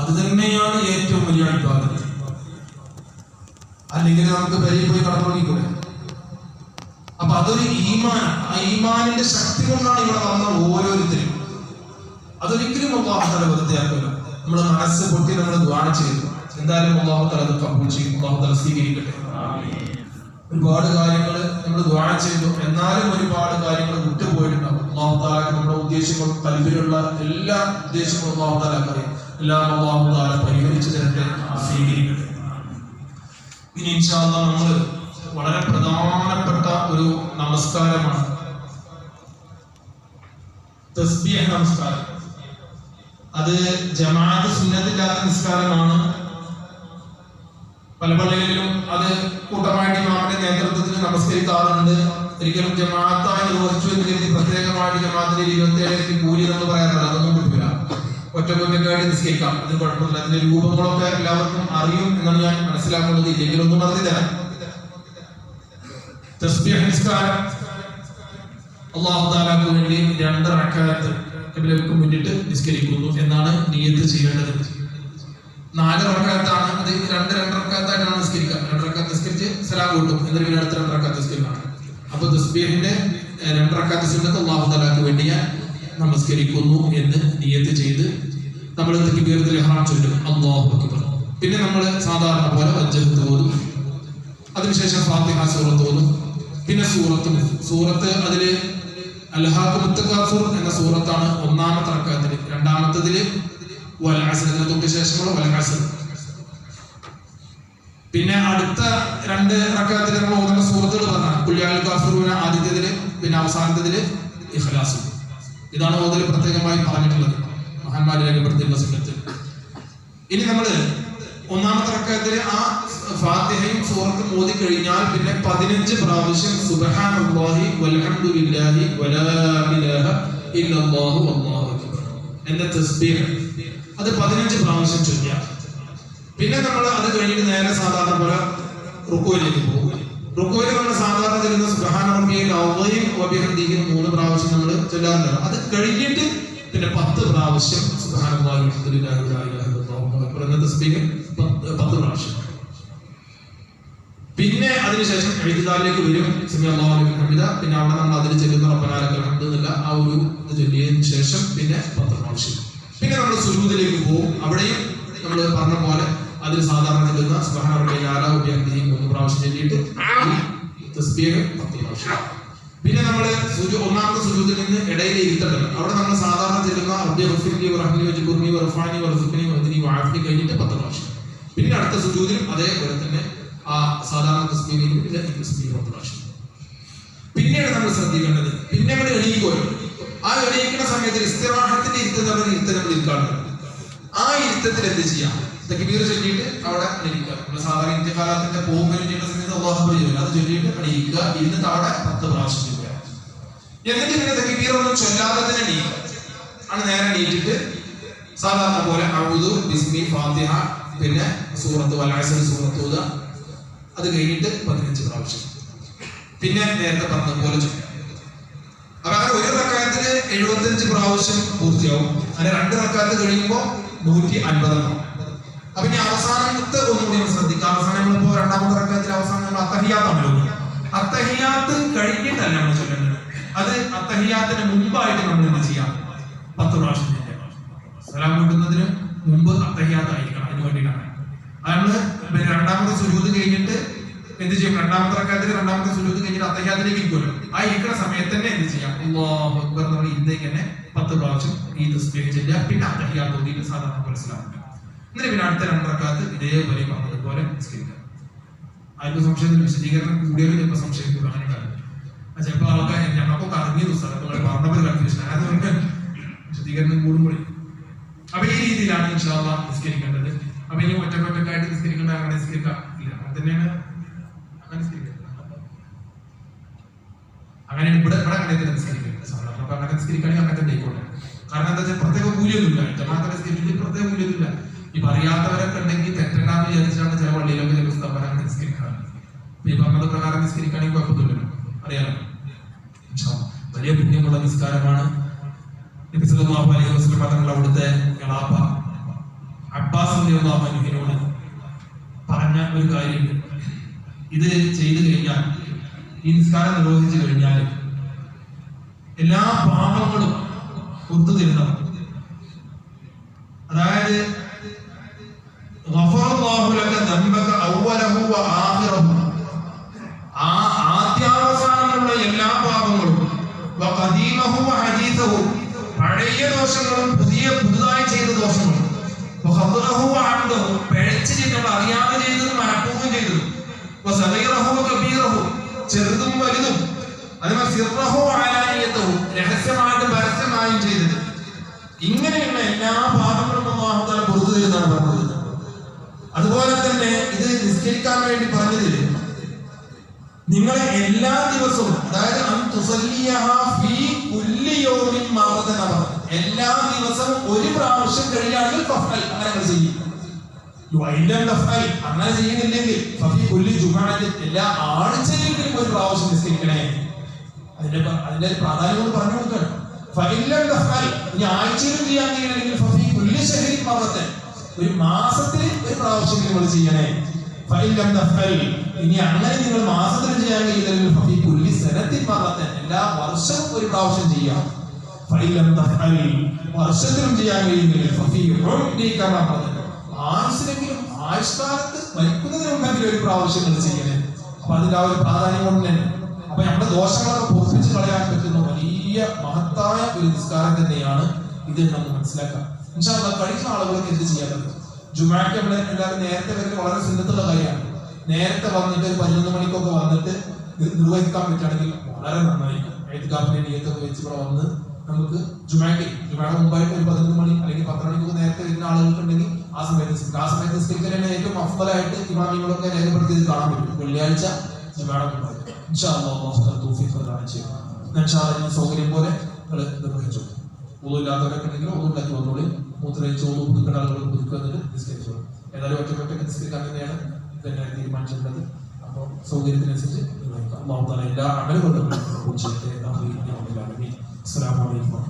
അത് തന്നെയാണ് ഏറ്റവും വലിയ അടിപ്പാതത്ത് അല്ലെങ്കിൽ നമുക്ക് പെരയിൽ പോയി കടന്നുറങ്ങിക്കൂടെ? അപ്പൊ അതൊരു ഈമാൻ ആ ഈമാനിന്റെ ശക്തി കൊണ്ടാണ് ഇവിടെ വന്ന ഓരോരുത്തരും. അതൊരിക്കലും അള്ളാഹു വൃത്തിയാക്കില്ല നമ്മുടെ നമ്മൾ മനസ്സ് പൊട്ടി നമ്മൾ ദ്വാണ ചെയ്തു. എന്തായാലും അള്ളാഹു തല അത് കബൂൾ ചെയ്യും. അള്ളാഹു തല സ്വീകരിക്കട്ടെ. ഒരുപാട് കാര്യങ്ങൾ നമ്മൾ ദ്വാണ ചെയ്തു. എന്നാലും ഒരുപാട് കാര്യങ്ങൾ വിട്ടുപോയിട്ടുണ്ടാവും. അള്ളാഹു താല നമ്മുടെ ഉദ്ദേശങ്ങളും കൽവിലുള്ള എല്ലാ ഉദ്ദേശങ്ങളും അള്ളാഹു താല അറിയാം. എല്ലാം അള്ളാഹു താല പരിഹരിച്ചു തരട്ടെ സ്വീകരിക്കട്ടെ. ഇനി ഇൻഷാല്ല നമ്മൾ വളരെ പ്രധാനപ്പെട്ട ഒരു നമസ്കാരമാണ്. തസ്ബീഹ് നമസ്കാരം. അത് ജമാഅത്ത് സുന്നത്തില്ലാത്ത നിസ്കാരമാണ്. പല പള്ളികളിലും അത് കൂട്ടമായിട്ട് ഇമാമിന്റെ നേതൃത്വത്തിൽ നമസ്കരിക്കാറുണ്ട് ഒരിക്കലും ജമാഅത്തായി നിർവഹിച്ചു എന്ന് കരുതി പ്രത്യേകമായിട്ട് ജമാഅത്തിന്റെ ഇരുപത്തി ഏഴായിരത്തി കൂലി എന്ന് പറയാറുണ്ട്. അതൊന്നും കിട്ടില്ല ഒറ്റ കൊറ്റക്കായിട്ട് നിസ്കരിക്കാം അതിന് കുഴപ്പമില്ല അതിന്റെ രൂപങ്ങളൊക്കെ എല്ലാവർക്കും അറിയും എന്നാണ് ഞാൻ മനസ്സിലാക്കുന്നത്. ഇല്ലെങ്കിൽ ഒന്നും പറഞ്ഞു തരാം. തസ്ബീഹ് നിസ്കാരം. അള്ളാഹു താലാക്ക് വേണ്ടി രണ്ട് റക്കാത്ത് കിബിലക്ക് മുന്നിട്ട് നിസ്കരിക്കുന്നു എന്നാണ് നിയത്ത് ചെയ്യേണ്ടത്. നാല് റക്കാത്താണ് അത് രണ്ട് രണ്ട് റക്കാത്തായിട്ടാണ് നിസ്കരിക്കുക. രണ്ട് റക്കാത്ത് നിസ്കരിച്ച് സലാം കൂട്ടും. എന്നിട്ട് പിന്നെ അടുത്ത രണ്ട് റക്കാത്ത് നിസ്കരിക്കണം. അപ്പൊ തസ്ബീഹിന്റെ രണ്ട് റക്കാത്ത് സുന്നത്ത് അള്ളാഹു താലാക്ക് വേണ്ടി ഞാൻ നമസ്കരിക്കുന്നു എന്ന് നിയത്ത് ചെയ്ത് നമ്മൾ തക്ബീറത്തിൽ ചൊല്ലും? അല്ലാഹു അക്ബർ. പിന്നെ നമ്മൾ സാധാരണ പോലെ വജ്ജഹത്ത് ഓതും അതിനുശേഷം ഫാത്തിഹ സൂറത്ത് ഓതും പിന്നെ സൂറത്ത് സൂറത്ത് അതിൽ അൽഹാഖ് മുത്തക്കാസുർ എന്ന സൂറത്താണ് ഒന്നാമത്തെ അക്കാത്തിൽ രണ്ടാമത്തതിൽ തൊട്ട് ശേഷമുള്ള വലഹാസ് പിന്നെ അടുത്ത രണ്ട് റക്കാത്തിൽ നമ്മൾ ഓതുന്ന സൂറത്തുകൾ പറഞ്ഞാൽ കുല്യാൽ കാസൂറിന് ആദ്യത്തേതിൽ പിന്നെ അവസാനത്തേതിൽ ഇഖ്ലാസും. ഇതാണ് ഓതൽ പ്രത്യേകമായി പറഞ്ഞിട്ടുള്ളത്. മഹാന്മാരെ രേഖപ്പെടുത്തിയിട്ടുള്ള സമയത്ത് ഇനി നമ്മൾ ഒന്നാമത്തെ റക്കത്തിൽ ആ ഫാത്തിഹയും സൂറത്തും ഓതി കഴിഞ്ഞാൽ പിന്നെ പതിനഞ്ച് പ്രാവശ്യം സുബ്ഹാനല്ലാഹി വൽഹംദുലില്ലാഹി വലാ ഇലാഹ എന്ന തസ്ബീഹ്. അത് പതിനഞ്ച് പ്രാവശ്യം ചൊല്ലുക. പിന്നെ നമ്മൾ അത് കഴിഞ്ഞിട്ട് നേരെ സാധാരണ പോലെ റുക്കോയിലേക്ക് പോകും. റുക്കോയിൽ നമ്മൾ സാധാരണ ചെല്ലുന്ന സുബ്ഹാന റബ്ബിയൽ അവയും വബിഹംദിഹിം മൂന്ന് പ്രാവശ്യം നമ്മൾ ചൊല്ലാറുണ്ട് അത് കഴിഞ്ഞിട്ട് പിന്നെ പത്ത് പ്രാവശ്യം പത്ത് പ്രാവശ്യം. പിന്നെ അതിനുശേഷം എഴുതാലേക്ക് വരും. ഹമിദ. പിന്നെ അവിടെ നമ്മൾ അതിൽ ചെല്ലുന്ന റബ്ബനാലൊക്കെ കണ്ടുന്നില്ല ആ ഒരു ചൊല്ലിയതിനു ശേഷം പിന്നെ പത്ത് പ്രാവശ്യം. പിന്നെ നമ്മൾ സുജൂദിലേക്ക് പോകും. അവിടെയും നമ്മൾ പറഞ്ഞ പോലെ അതിൽ സാധാരണ ചെല്ലുന്ന അഅല വബിഹംദിഹി മൂന്ന് പ്രാവശ്യം ചൊല്ലിയിട്ട് തസ്ബീഹ് പത്ത് പ്രാവശ്യം. പിന്നെ നമ്മൾ ഒന്നാമത്തെ സുജൂദിൽ നിന്ന് ഇടയിൽ ഇരുത്തണം അവിടെ നമ്മൾ സാധാരണ ചെല്ലുന്ന വറഫാനി വറസുഖ്നി വഹ്ദിനി വആഫിനി കഴിഞ്ഞിട്ട് പത്ത് പ്രാവശ്യം. പിന്നെ അടുത്ത സുജൂതിലും അതേപോലെ തന്നെ ആ സാധാരണ പത്ത് പ്രാവശ്യം. പിന്നീട് നമ്മൾ ശ്രദ്ധിക്കേണ്ടത് പിന്നെ നമ്മൾ എണീക്കുമല്ലോ. ആ എണീക്കുന്ന സമയത്ത് ഇസ്തിറാഹത്തിന്റെ ഇരുത്തം നമ്മൾ ഇരുത്തം നമ്മൾ ഇരിക്കാറുണ്ട്. ആ ഇരുത്തത്തിൽ എന്ത് ചെയ്യാം? തക്ബീർ ചൊല്ലിയിട്ട് അവിടെ എണീക്കുക. നമ്മൾ സാധാരണ ഇന്ത്യകാലത്തിന്റെ പോകുമ്പോൾ ചെയ്യുന്ന സമയത്ത് അത് ചൊല്ലിയിട്ട് അണിയിക്കുക ഇരുന്ന് താഴെ പത്ത് പ്രാവശ്യം ചൊല്ലുക എന്നിട്ട് പിന്നെ തക്ബീർ ഒന്നും ചൊല്ലാതെ തന്നെ എണീക്കുക ആണ് നേരെ എണീറ്റിട്ട് സാധാരണ പോലെ അഴുതു ബിസ്മി ഫാത്തിഹ പിന്നെ സൂറത്ത് വലാസൽ സൂറത്ത് ഊതുക അത് കഴിഞ്ഞിട്ട് പതിനഞ്ച് പ്രാവശ്യം. പിന്നെ നേരത്തെ പറഞ്ഞ പോലെ ചൊല്ലുക. അപ്പൊ അങ്ങനെ ഒരു റക്കായത്തിന് എഴുപത്തഞ്ച് പ്രാവശ്യം പൂർത്തിയാവും. അങ്ങനെ രണ്ട് റക്കാത്ത് കഴിയുമ്പോൾ നൂറ്റി അൻപതെണ്ണം. അപ്പൊ ഇനി അവസാനത്തെ ഒന്നുകൂടി നമ്മൾ ശ്രദ്ധിക്കാം. അവസാനം നമ്മളിപ്പോ രണ്ടാമത്തെ റക്കത്തിൽ അവസാനം നമ്മൾ അത്തഹിയാത്താണല്ലോ അത്തഹിയാത്ത് കഴിഞ്ഞിട്ടല്ല നമ്മൾ ചൊല്ലുന്നത് അത് അത്തഹിയാത്തിന് മുമ്പായിട്ട് നമ്മൾ എന്ത് ചെയ്യാം? പത്ത് പ്രാവശ്യം സലാം കൂട്ടുന്നതിന് മുമ്പ് അത്തഹിയാത്തായിരിക്കണം അതിന് വേണ്ടിയിട്ടാണ്. പിന്നെ രണ്ടാമത്തെ സുജൂത് കഴിഞ്ഞിട്ട് എന്ത് ചെയ്യും? രണ്ടാമത്തെ റക്കാത്തിൽ രണ്ടാമത്തെ സുജൂത് കഴിഞ്ഞിട്ട് അത്തഹിയാത്തിലേക്ക് ഇരിക്കുമല്ലോ. ആ ഇരിക്കുന്ന സമയത്ത് തന്നെ എന്ത് ചെയ്യാം? അല്ലാഹു അക്ബർ ഇന്നേക്ക് തന്നെ പത്ത് പ്രാവശ്യം ഈ തസ്ബീഹ് പിന്നെ അത്തഹിയാത്ത് സാധാരണ കൊടുക്കുക. എന്നിട്ട് പിന്നെ അടുത്ത രണ്ട് റക്കാത്ത് ഇതേപോലെ പറഞ്ഞതുപോലെ നിസ്കരിക്കുക അതിന്റെ സംശയത്തിന് വിശദീകരണം കൂടിയാലും ചിലപ്പോൾ സംശയം കൂടും അങ്ങനെ കാര്യം ചിലപ്പോൾ ആൾക്കാർ ഞങ്ങൾക്കൊക്കെ അറിഞ്ഞ സ്ഥലത്തുകളെ പറഞ്ഞപ്പോൾ കൺഫ്യൂഷൻ അതുകൊണ്ട് വിശദീകരണം കൂടുമ്പോഴേ അപ്പൊ ഈ രീതിയിലാണ് ഇൻഷാള്ള നിസ്കരിക്കേണ്ടത്. അപ്പൊ ഇനി ഒറ്റക്കൊറ്റക്കായിട്ട് നിസ്കരിക്കേണ്ട അങ്ങനെ നിസ്കരിക്കാം? ഇല്ല അങ്ങനെ തന്നെയാണ് അങ്ങനെ അങ്ങനെ ഇവിടെ ഇവിടെ അങ്ങനെ തന്നെ നിസ്കരിക്കുന്നത് സാധാരണ അപ്പൊ അങ്ങനെ നിസ്കരിക്കുകയാണെങ്കിൽ അങ്ങനെ തന്നെ ആയിക്കോട്ടെ കാരണം എന്താ വെച്ചാൽ പ്രത്യേക മൂല്യമൊന്നുമില്ല ജമാഅത്തെ നിസ്കരിച്ചിട്ട് പ്രത്യേക മൂല്യമൊന്നുമില്ല ഇപ്പൊ അറിയാത്തവരൊക്കെ ഉണ്ടെങ്കിൽ തെറ്റണ്ടാന്ന് വിചാരിച്ചാണ് ചില പള്ളിയിലൊക്കെ ചില പുസ്തകം നിസ്കരിക്കാറ്. ഈ പറഞ്ഞത് പ്രകാരം നിസ്കരിക്കുകയാണെങ്കിൽ കുഴപ്പമൊന്നുമില്ലല്ലോ. അറിയാമോ. വലിയ പുണ്യമുള്ള നിസ്കാരമാണ്. അലൈഹി അവിടുത്തെ കളാപ്പ അബ്ബാസ് അള്ളാഹുവിനോട് പറഞ്ഞ ഒരു കാര്യമുണ്ട്. ഇത് ചെയ്തു കഴിഞ്ഞാൽ ഈ നിസ്കാരം നിർവഹിച്ചു കഴിഞ്ഞാൽ എല്ലാ പാപങ്ങളും ഒത്തു തരുന്നവർ അതായത് വഖദീമഹു വഹദീസഹു പഴയ ദോഷങ്ങളും പുതിയ പുതുതായി ചെയ്ത ദോഷങ്ങളും. വഖദ്റഹു വഅംദഹു പിഴച്ച് ചെയ്ത് നമ്മൾ അറിയാതെ ചെയ്തതും മനഃപൂർവം ചെയ്തതും. ചെറുതും വലുതും. അതുപോലെ സിർറഹു വഅലാനിയതഹു രഹസ്യമായിട്ടും പരസ്യമായും ചെയ്തത്. ഇങ്ങനെയുള്ള എല്ലാ പാപങ്ങളും അല്ലാഹു തആല പുറത്തു തരുന്നതാണ് പറഞ്ഞത്. അതുപോലെ തന്നെ ഇത് നിസ്കരിക്കാൻ വേണ്ടി പറഞ്ഞതിൽ നിങ്ങൾ എല്ലാ ദിവസവും അതായത് എല്ലാ ദിവസവും ഒരു പ്രാവശ്യം കഴിയാണെങ്കിൽ അങ്ങനെ ചെയ്യും. അങ്ങനെ ചെയ്യുന്നില്ലെങ്കിൽ എല്ലാ ആഴ്ചയിലെങ്കിലും ഒരു പ്രാവശ്യം നിസ്കരിക്കണേ. അതിന്റെ അതിന്റെ പ്രാധാന്യം കൊണ്ട് പറഞ്ഞു കൊടുക്കണം ഇനി ആഴ്ചയിലും ചെയ്യാൻ കഴിയണമെങ്കിൽ ഒരു മാസത്തിൽ ഒരു പ്രാവശ്യം നിങ്ങൾ ചെയ്യണേ. ഇനി അങ്ങനെ നിങ്ങൾ മാസത്തിൽ ചെയ്യാൻ കഴിയില്ലെങ്കിൽ സനത്തിൽ മറദൻ എല്ലാ വർഷവും ഒരു പ്രാവശ്യം ചെയ്യാം. വർഷത്തിലും ചെയ്യാൻ മറദൻ ആയുസിലെങ്കിലും ആയുഷ്കാലത്ത് മരിക്കുന്നതിന് മുമ്പെങ്കിലും ഒരു പ്രാവശ്യം നിങ്ങൾ ചെയ്യണേ അപ്പൊ അതിന്റെ ആ ഒരു പ്രാധാന്യം കൊണ്ട് തന്നെ. അപ്പൊ നമ്മുടെ ദോഷങ്ങളൊക്കെ പൊറപ്പിച്ച് കളയാൻ പറ്റുന്ന വലിയ മഹത്തായ ഒരു നിസ്കാരം തന്നെയാണ് ഇത് നമുക്ക് മനസ്സിലാക്കാം. പക്ഷെ കഴിക്കുന്ന ആളുകൾക്ക് എന്ത് ചെയ്യാൻ പറ്റും? ജുമാക്ക് നമ്മൾ എല്ലാവരും നേരത്തെ വരുന്നത് വളരെ സിന്ധത്തുള്ള കാര്യമാണ്. നേരത്തെ വന്നിട്ട് ഒരു പതിനൊന്ന് മണിക്കൊക്കെ വന്നിട്ട് നിർവഹിക്കാൻ പറ്റുകയാണെങ്കിൽ വളരെ നന്നായിരിക്കും. എഴുത്തുകാപ്പിനെ നീയത്തൊക്കെ വെച്ച് ഇവിടെ വന്ന് നമുക്ക് ജുമാക്ക് ജുമാക്ക് മുമ്പായിട്ട് ഒരു പതിനൊന്ന് മണി അല്ലെങ്കിൽ പത്ത് മണിക്കൊക്കെ നേരത്തെ വരുന്ന ആളുകൾക്കുണ്ടെങ്കിൽ ആ സമയത്ത് ആ സമയത്ത് നിസ്കരിക്കാൻ ഏറ്റവും അഫലായിട്ട് ഇമാമികളൊക്കെ രേഖപ്പെടുത്തിയത് കാണാൻ പറ്റും. വെള്ളിയാഴ്ച ജുമാടെ മുമ്പായിട്ട്. സൗകര്യം പോലെ നിർവഹിച്ചു ഒന്നും ഇല്ലാത്തവരൊക്കെ ഉണ്ടെങ്കിൽ ഒന്നുമില്ലാക്കി വന്നോളി. മൂത്രയിച്ച് ചോറ് പുതുക്കുന്ന ആളുകൾ പുതുക്കുക എന്നിട്ട് നിസ്കരിച്ചോളൂ. ഏതായാലും ഒറ്റ ഒറ്റ നിസ്കരിക്കാൻ തന്നെയാണ് പിന്നെ തീരുമാനിച്ചിട്ടുള്ളത്. അപ്പോൾ സൗകര്യത്തിനനുസരിച്ച് നിർവഹിക്കാം അള്ളാഹു എല്ലാ അമലുകൊണ്ടും അസ്സലാമു അലൈക്കും